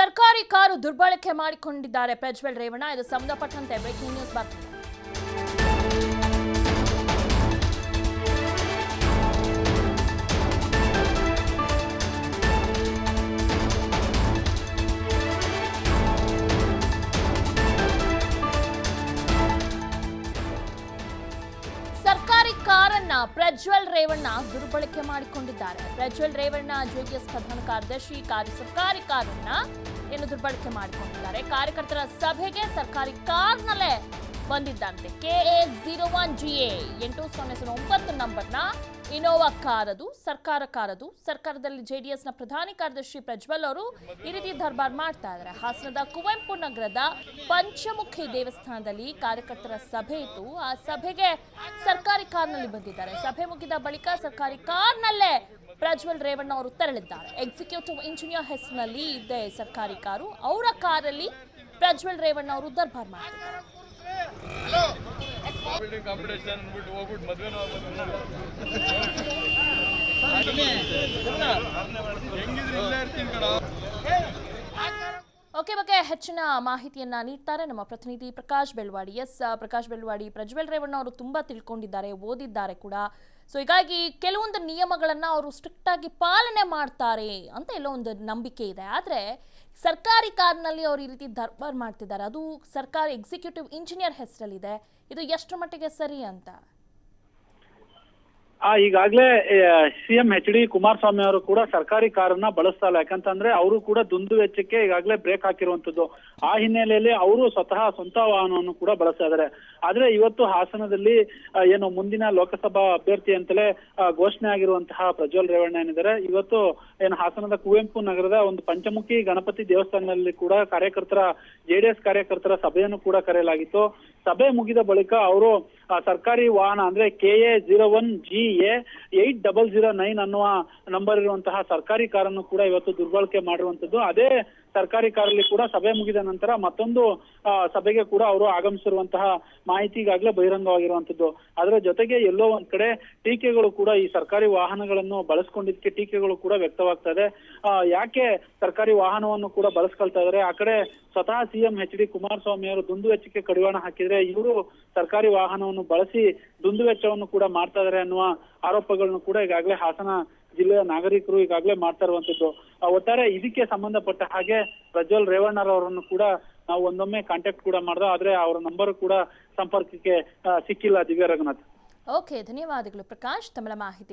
ಸರ್ಕಾರಿ ಕಾರು ದುರ್ಬಳಕೆ ಮಾಡಿಕೊಂಡಿದ್ದಾರೆ. ಪ್ರಜ್ವಲ್ ರೇವಣ್ಣ ಇದು ಸಂಬಂಧಪಟ್ಟಂತೆ ಬ್ರೇಕಿಂಗ್ ನ್ಯೂಸ್ ಬರ್ತಿದೆ. ಕಾರನ್ನ ಪ್ರಜ್ವಲ್ ರೇವಣ್ಣ ದುರ್ಬಳಕೆ ಮಾಡಿಕೊಂಡಿದ್ದಾರೆ. ಪ್ರಜ್ವಲ್ ರೇವಣ್ಣ ಜೆಡಿಎಸ್ ಪ್ರಧಾನ ಕಾರ್ಯದರ್ಶಿ ಕಾರು ಸರ್ಕಾರಿ ಕಾರನ್ನ ಏನು ದುರ್ಬಳಕೆ ಮಾಡಿಕೊಂಡಿದ್ದಾರೆ? ಕಾರ್ಯಕರ್ತರ ಸಭೆಗೆ ಸರ್ಕಾರಿ ಕಾರ್ನಲ್ಲೇ ಬಂದಿದ್ದಂತೆ. K A zero one G A ಎಂಟು ಸೊನ್ನೆ ಸೊನ್ನೆ ಒಂಬತ್ತು ನಂಬರ್ನ ಇನೋವಾ ಕಾರದು, ಸರ್ಕಾರ ಕಾರದು, ಸರ್ಕಾರದಲ್ಲಿ ಜೆಡಿಎಸ್ನ ಪ್ರಧಾನಿ ಕಾರ್ಯದರ್ಶಿ ಪ್ರಜ್ವಲ್ ಅವರು ಈ ರೀತಿ ದರ್ಬಾರ್ ಮಾಡ್ತಾ ಇದ್ದಾರೆ. ಹಾಸನದ ಕುವೆಂಪು ನಗರದ ಪಂಚಮುಖಿ ದೇವಸ್ಥಾನದಲ್ಲಿ ಕಾರ್ಯಕರ್ತರ ಸಭೆ ಇತ್ತು. ಆ ಸಭೆಗೆ ಸರ್ಕಾರಿ ಕಾರ್ನಲ್ಲಿ ಬಂದಿದ್ದಾರೆ. ಸಭೆ ಮುಗಿದ ಬಳಿಕ ಸರ್ಕಾರಿ ಕಾರ್ನಲ್ಲೇ ಪ್ರಜ್ವಲ್ ರೇವಣ್ಣ ಅವರು ತೆರಳಿದ್ದಾರೆ. ಎಕ್ಸಿಕ್ಯೂಟಿವ್ ಇಂಜಿನಿಯರ್ ಹೆಸರಿನಲ್ಲಿ ಇದೆ ಸರ್ಕಾರಿ ಕಾರು. ಅವರ ಕಾರಲ್ಲಿ ಪ್ರಜ್ವಲ್ ರೇವಣ್ಣ ಅವರು ದರ್ಬಾರ್ ಮಾಡ್ತಿದ್ದಾರೆ. ಬಿಲ್ಡಿಂಗ್ ಕಾಂಪಿಟೇಷನ್ ಅಂದ್ಬಿಟ್ಟು ಹೋಗ್ಬಿಟ್ಟು ಮದ್ವೆನೂ ಹೆಂಗಿದ್ರೆ ಇಲ್ಲೇ ಇರ್ತೀನಿ ಕಣ ಓಕೆ ಬಗ್ಗೆ ಹೆಚ್ಚಿನ ಮಾಹಿತಿಯನ್ನ ನೀಡ್ತಾರೆ ನಮ್ಮ ಪ್ರತಿನಿಧಿ ಪ್ರಕಾಶ್ ಬೆಳ್ವಾಡಿ. ಎಸ್ ಪ್ರಕಾಶ್ ಬೆಳ್ವಾಡಿ, ಪ್ರಜ್ವಲ್ ರೇವಣ್ಣ ಅವರು ತುಂಬಾ ತಿಳ್ಕೊಂಡಿದ್ದಾರೆ, ಓದಿದ್ದಾರೆ ಕೂಡ. ಸೊ ಹೀಗಾಗಿ ಕೆಲವೊಂದು ನಿಯಮಗಳನ್ನ ಅವರು ಸ್ಟ್ರಿಕ್ಟ್ ಆಗಿ ಪಾಲನೆ ಮಾಡ್ತಾರೆ ಅಂತ ಎಲ್ಲೋ ಒಂದು ನಂಬಿಕೆ ಇದೆ. ಆದ್ರೆ ಸರ್ಕಾರಿ ಕಾರ್ನಲ್ಲಿ ಅವರು ಈ ರೀತಿ ದರ್ಬಾರ್ ಮಾಡ್ತಿದ್ದಾರೆ. ಅದು ಸರ್ಕಾರಿ ಎಕ್ಸಿಕ್ಯೂಟಿವ್ ಇಂಜಿನಿಯರ್ ಹೆಸರಲ್ಲಿದೆ. ಇದು ಎಷ್ಟರ ಮಟ್ಟಿಗೆ ಸರಿ ಅಂತ? ಆ, ಈಗಾಗಲೇ ಸಿಎಂ ಎಚ್ ಡಿ ಕುಮಾರಸ್ವಾಮಿ ಅವರು ಕೂಡ ಸರ್ಕಾರಿ ಕಾರನ್ನ ಬಳಸ್ತಾ ಇಲ್ಲ ಯಾಕಂತಂದ್ರೆ ಅವರು ಕೂಡ ದುಂದು ವೆಚ್ಚಕ್ಕೆ ಈಗಾಗಲೇ ಬ್ರೇಕ್ ಹಾಕಿರುವಂತದ್ದು ಆ ಹಿನ್ನೆಲೆಯಲ್ಲಿ ಅವರು ಸ್ವತಃ ಸ್ವಂತ ವಾಹನವನ್ನು ಕೂಡ ಬಳಸ್ತಾ ಇದ್ದಾರೆ. ಆದ್ರೆ ಇವತ್ತು ಹಾಸನದಲ್ಲಿ ಏನು ಮುಂದಿನ ಲೋಕಸಭಾ ಅಭ್ಯರ್ಥಿ ಅಂತಲೇ ಘೋಷಣೆ ಆಗಿರುವಂತಹ ಪ್ರಜ್ವಲ್ ರೇವಣ್ಣ ಏನಿದ್ದಾರೆ, ಇವತ್ತು ಏನು ಹಾಸನದ ಕುವೆಂಪು ನಗರದ ಒಂದು ಪಂಚಮುಖಿ ಗಣಪತಿ ದೇವಸ್ಥಾನದಲ್ಲಿ ಕೂಡ ಕಾರ್ಯಕರ್ತರ ಜೆಡಿಎಸ್ ಕಾರ್ಯಕರ್ತರ ಸಭೆಯನ್ನು ಕೂಡ ಕರೆಯಲಾಗಿತ್ತು. ಸಭೆ ಮುಗಿದ ಬಳಿಕ ಅವರು ಸರ್ಕಾರಿ ವಾಹನ ಅಂದ್ರೆ K A zero one G A eight double zero nine ಅನ್ನುವ ನಂಬರ್ ಇರುವಂತಹ ಸರ್ಕಾರಿ ಕಾರನ್ನು ಕೂಡ ಇವತ್ತು ದುರ್ಬಳಕೆ ಮಾಡಿರುವಂತದ್ದು. ಅದೇ ಸರ್ಕಾರಿ ಕಾರಲ್ಲಿ ಕೂಡ ಸಭೆ ಮುಗಿದ ನಂತರ ಮತ್ತೊಂದು ಸಭೆಗೆ ಕೂಡ ಅವರು ಆಗಮಿಸಿರುವಂತಹ ಮಾಹಿತಿ ಈಗಾಗಲೇ ಬಹಿರಂಗವಾಗಿರುವಂತದ್ದು ಅದರ ಜೊತೆಗೆ ಎಲ್ಲೋ ಒಂದ್ ಕಡೆ ಟೀಕೆಗಳು ಕೂಡ ಈ ಸರ್ಕಾರಿ ವಾಹನಗಳನ್ನು ಬಳಸ್ಕೊಂಡಿದ್ದಕ್ಕೆ ಟೀಕೆಗಳು ಕೂಡ ವ್ಯಕ್ತವಾಗ್ತಾ ಇದೆ ಯಾಕೆ ಸರ್ಕಾರಿ ವಾಹನವನ್ನು ಕೂಡ ಬಳಸ್ಕೊಳ್ತಾ ಇದಾರೆ ಆ ಕಡೆ ಸ್ವತಃ ಸಿಎಂ ಎಚ್ ಡಿ ಕುಮಾರಸ್ವಾಮಿ ಅವರು ದುಂದು ವೆಚ್ಚಕ್ಕೆ ಕಡಿವಾಣ ಹಾಕಿದ್ರೆ ಇವರು ಸರ್ಕಾರಿ ವಾಹನವನ್ನು ಬಳಸಿ ದುಂದು ವೆಚ್ಚವನ್ನು ಕೂಡ ಮಾಡ್ತಾ ಇದಾರೆ ಅನ್ನುವ ಆರೋಪಗಳನ್ನು ಕೂಡ ಈಗಾಗಲೇ ಹಾಸನ ಜಿಲ್ಲೆಯ ನಾಗರಿಕರು ಈಗಾಗಲೇ ಮಾಡ್ತಾ ಇರುವಂತದ್ದು ಒಟ್ಟಾರೆ ಇದಕ್ಕೆ ಸಂಬಂಧಪಟ್ಟ ಹಾಗೆ ಪ್ರಜ್ವಲ್ ರೇವಣ್ಣರವರನ್ನು ಕೂಡ ನಾವು ಒಂದೊಮ್ಮೆ ಕಾಂಟ್ಯಾಕ್ಟ್ ಕೂಡ ಮಾಡ್ದ, ಆದ್ರೆ ಅವರ ನಂಬರ್ ಕೂಡ ಸಂಪರ್ಕಕ್ಕೆ ಸಿಕ್ಕಿಲ್ಲ ದಿವ್ಯ ರಘುನಾಥ್. ಓಕೆ ಧನ್ಯವಾದಗಳು. ಪ್ರಕಾಶ್ ತಮ್ಮ ಮಾಹಿತಿ.